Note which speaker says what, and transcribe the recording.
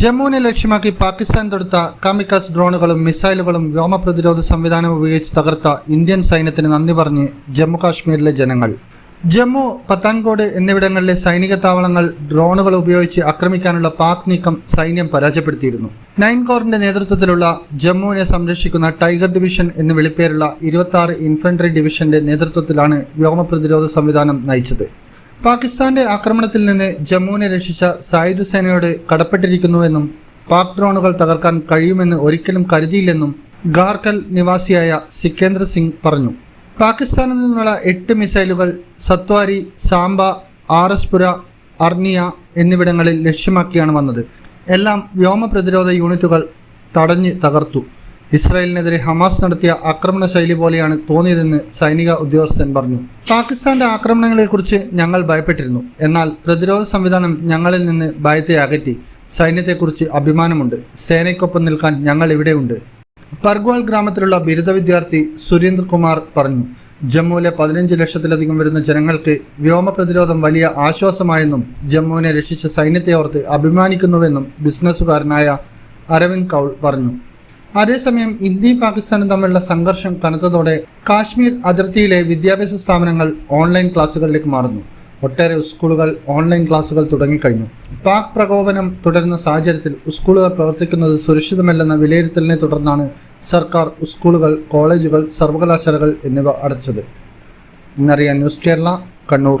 Speaker 1: ജമ്മുവിനെ ലക്ഷ്യമാക്കി പാകിസ്ഥാൻ തൊടുത്ത കാമിക്കാസ് ഡ്രോണുകളും മിസൈലുകളും വ്യോമ പ്രതിരോധ സംവിധാനം ഉപയോഗിച്ച് തകർത്ത ഇന്ത്യൻ സൈന്യത്തിന് നന്ദി പറഞ്ഞ് ജമ്മു കാശ്മീരിലെ ജനങ്ങൾ. ജമ്മു പത്താൻകോട് എന്നിവിടങ്ങളിലെ സൈനിക താവളങ്ങൾ ഡ്രോണുകൾ ഉപയോഗിച്ച് ആക്രമിക്കാനുള്ള പാക് നീക്കം സൈന്യം പരാജയപ്പെടുത്തിയിരുന്നു. നയൻ കോറിന്റെ നേതൃത്വത്തിലുള്ള ജമ്മുവിനെ സംരക്ഷിക്കുന്ന ടൈഗർ ഡിവിഷൻ എന്ന് വിളിപ്പേരുള്ള ഇരുപത്തി ഇൻഫൻട്രി ഡിവിഷന്റെ നേതൃത്വത്തിലാണ് വ്യോമ പ്രതിരോധ സംവിധാനം നയിച്ചത്. പാകിസ്ഥാന്റെ ആക്രമണത്തിൽ നിന്ന് ജമ്മുവിനെ രക്ഷിച്ച സായുധ സേനയോട് കടപ്പെട്ടിരിക്കുന്നുവെന്നും പാക് ഡ്രോണുകൾ തകർക്കാൻ കഴിയുമെന്ന് ഒരിക്കലും കരുതിയില്ലെന്നും ഗാർക്കൽ നിവാസിയായ സിക്കേന്ദ്ര സിംഗ് പറഞ്ഞു. പാകിസ്ഥാനിൽ നിന്നുള്ള എട്ട് മിസൈലുകൾ സത്വാരി സാംബ ആർ എസ് പുര അർണിയ എന്നിവിടങ്ങളിൽ ലക്ഷ്യമാക്കിയാണ് വന്നത്. എല്ലാം വ്യോമ പ്രതിരോധ യൂണിറ്റുകൾ തടഞ്ഞ് തകർത്തു. ഇസ്രായേലിനെതിരെ ഹമാസ് നടത്തിയ ആക്രമണ ശൈലി പോലെയാണ് തോന്നിയതെന്ന് സൈനിക ഉദ്യോഗസ്ഥൻ പറഞ്ഞു. പാകിസ്ഥാന്റെ ആക്രമണങ്ങളെക്കുറിച്ച് ഞങ്ങൾ ഭയപ്പെട്ടിരുന്നു. എന്നാൽ പ്രതിരോധ സംവിധാനം ഞങ്ങളിൽ നിന്ന് ഭയത്തെ അകറ്റി സൈന്യത്തെക്കുറിച്ച് അഭിമാനമുണ്ട്. സേനയ്ക്കൊപ്പം നിൽക്കാൻ ഞങ്ങൾ ഇവിടെയുണ്ട്. പർഗ്വാൾ ഗ്രാമത്തിലുള്ള ബിരുദ വിദ്യാർത്ഥി സുരേന്ദ്ര കുമാർ പറഞ്ഞു ജമ്മുവിലെ പതിനഞ്ച് ലക്ഷത്തിലധികം വരുന്ന ജനങ്ങൾക്ക് വ്യോമ പ്രതിരോധം വലിയ ആശ്വാസമായെന്നും ജമ്മുവിനെ രക്ഷിച്ച സൈന്യത്തെ ഓർത്ത് അഭിമാനിക്കുന്നുവെന്നും ബിസിനസ്സുകാരനായ അരവിന്ദ് കൗൾ പറഞ്ഞു. അതേസമയം ഇന്ത്യയും പാകിസ്ഥാനും തമ്മിലുള്ള സംഘർഷം കനത്തതോടെ കാശ്മീർ അതിർത്തിയിലെ വിദ്യാഭ്യാസ സ്ഥാപനങ്ങൾ ഓൺലൈൻ ക്ലാസുകളിലേക്ക് മാറുന്നു. ഒട്ടേറെ സ്കൂളുകൾ ഓൺലൈൻ ക്ലാസുകൾ തുടങ്ങിക്കഴിഞ്ഞു. പാക് പ്രകോപനം തുടരുന്ന സാഹചര്യത്തിൽ സ്കൂളുകൾ പ്രവർത്തിക്കുന്നത് സുരക്ഷിതമല്ലെന്ന വിലയിരുത്തലിനെ തുടർന്നാണ് സർക്കാർ സ്കൂളുകൾ കോളേജുകൾ സർവകലാശാലകൾ എന്നിവ അടച്ചത്. ഇന്നറിയാൻ ന്യൂസ് കേരള കണ്ണൂർ.